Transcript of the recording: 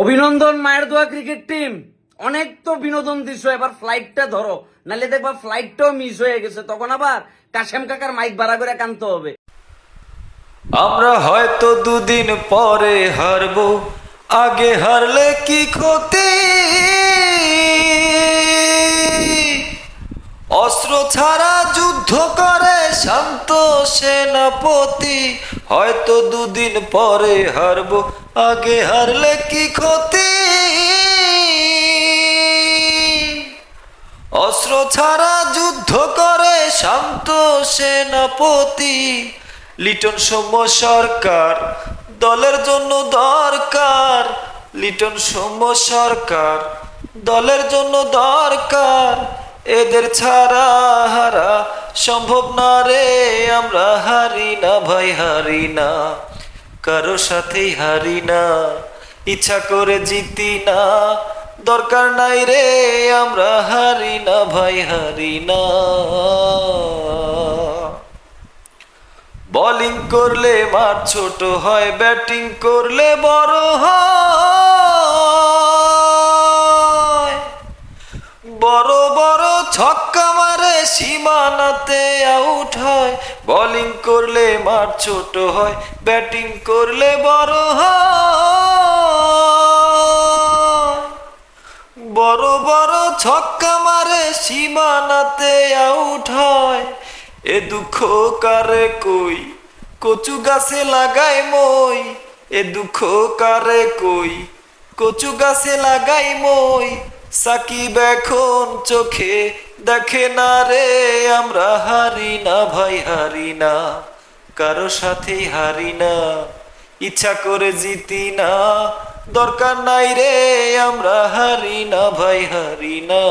অভিনন্দন, মায়ের দোয়া ক্রিকেট টিম অনেক তো বিনোদন দৃশ্য এবার ফ্লাইটটা ধরো। নালে দেখবা ফ্লাইটটাও মিস হয়ে গেছে। তখন আবার কাশেম কাকার মাইক ভাড়া করে কানতে হবে। আমরা হয়তো দুদিন পরে হারবো। আগে হারলে কি ক্ষতি? অস্ত্র ছাড়া যুদ্ধ করে শান্ত সেনাপতি। হয়তো দুদিন পরে হারবো, আগে হারলে কি ক্ষতি? অস্ত্র ছাড়া যুদ্ধ করে শান্ত সেনাপতি। লিটন সৌম্য সরকার, দলের জন্য দরকার। লিটন সৌম্য সরকার, দলের জন্য দরকার। এদের ছাড়া হারা সম্ভব না রে, আমরা হারি না, ভাই হারি না। কারও সাথেই হারি না, ইচ্ছা করে জিতি না। দরকার নাই রে, আমরা হারি না, ভাই হারি না। বলিং করলে মার ছোট হয় ব্যাটিং করলে বড় হয়। ছক্কা মারে সীমানাতে আউট হয়। বোলিং করলে মার ছোট হয় ব্যাটিং করলে বড় হয়। বড় বড় ছক্কা মারে সীমানাতে আউট হয়। এ দুঃখ কারে কই? কচু গাছে লাগাই মই। এ দুঃখ কারে কই? কচু গাছে লাগাই মই। সাকিব এখন চোখে দেখে না রে, আমরা হারি না ভাই, হারি না। কারও সাথে হারি না, ইচ্ছা করে জিতি না। দরকার নাই রে, আমরা হারি না ভাই, হারি না।